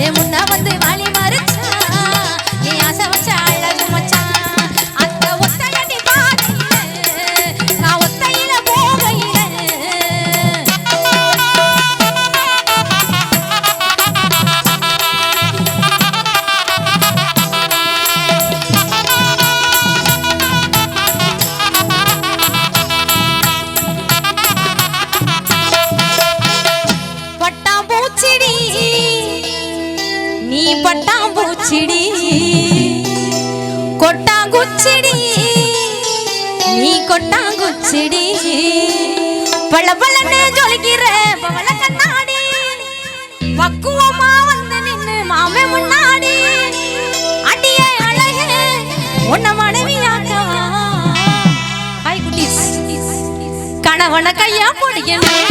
ஏ முன்னா வந்து வாழி செடி. பல பலன்னு ஜொலிக்கிற பவள கண்ணாடி. பக்குவமா வந்து நின்னு மாமே முன்னாடி. அடியே அழகே உன்ன மனைவியாக்கவா ஹாய் குட்டீஸ். கணவன கையா பிடிக்கணும்